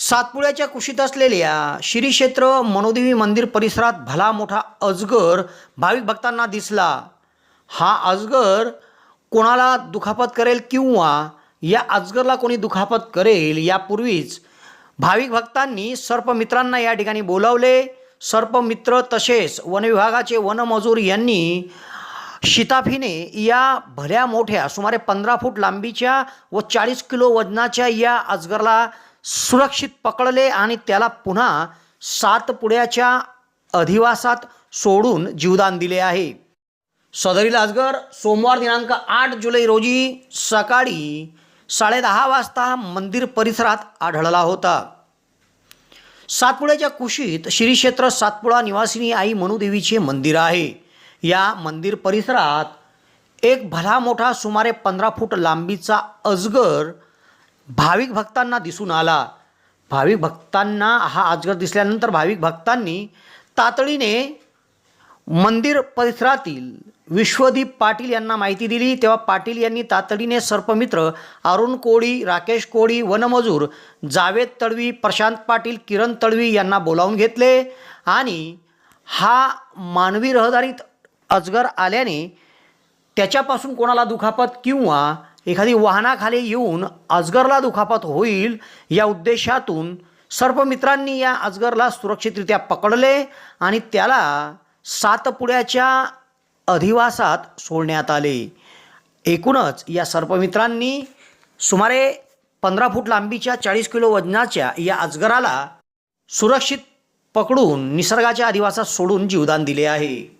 सातपुड्याच्या कुशीत असलेल्या श्री क्षेत्र मनोदेवी मंदिर परिसरात भला मोठा अजगर भाविक भक्तांना दिसला. हा अजगर कोणाला दुखापत करेल किंवा या अजगरला कोणी दुखापत करेल यापूर्वीच भाविक भक्तांनी सर्पमित्रांना या ठिकाणी बोलावले. सर्पमित्र तसेच वनविभागाचे वनमजूर यांनी शिताफीने या भल्या मोठ्या सुमारे पंधरा फूट लांबीच्या व चाळीस किलो वजनाच्या या अजगरला सुरक्षित पकडले आणि त्याला पुन्हा सातपुड्याच्या अधिवासात सोडून जीवदान दिले आहे. सदरील अजगर सोमवार दिनांक आठ जुलै रोजी सकाळी साडेदहा वाजता मंदिर परिसरात आढळला होता. सातपुड्याच्या कुशीत श्री क्षेत्र सातपुडा निवासिनी आई मनुदेवीचे मंदिर आहे. या मंदिर परिसरात एक भला मोठा सुमारे पंधरा फूट लांबीचा अजगर भाविक भक्तांना दिसून आला. भाविक भक्तांना हा अजगर दिसल्यानंतर भाविक भक्तांनी तातडीने मंदिर परिसरातील विश्वदीप पाटील यांना माहिती दिली. तेव्हा पाटील यांनी तातडीने सर्पमित्र अरुण कोळी राकेश कोळी वनमजूर जावेद तळवी प्रशांत पाटील किरण तळवी यांना बोलावून घेतले. आणि हा मानवी रहदारीत अजगर आल्याने त्याच्यापासून कोणाला दुखापत किंवा एखादी वाहनाखाली येऊन अजगरला दुखापत होईल या उद्देशातून सर्पमित्रांनी या अजगरला सुरक्षितरित्या पकडले आणि त्याला सातपुड्याच्या अधिवासात सोडण्यात आले. एकूणच या सर्पमित्रांनी सुमारे पंधरा फूट लांबीच्या चाळीस किलो वजनाच्या या अजगराला सुरक्षित पकडून निसर्गाच्या अधिवासात सोडून जीवदान दिले आहे.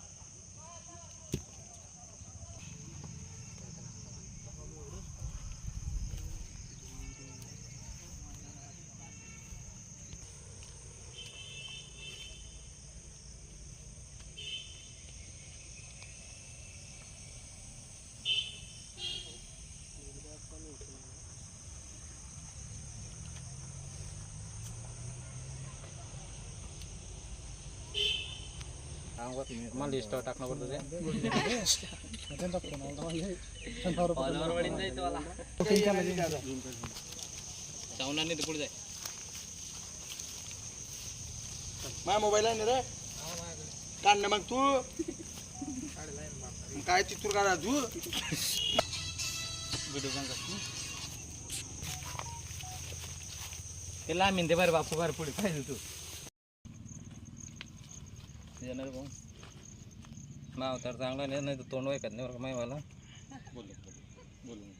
जाय माझा मोबाईल आहे ना रे? काढ ना मग तू. काय चित्तूर काढा तू? व्हिडिओ पण ते लांबीन ते बरं बापू बरं पुढे पाहिजे तू. येणार भाऊ. नाव तर चांगला नाही तर तोंड वाईकत नाही बरं का मला? बोलू बोलू.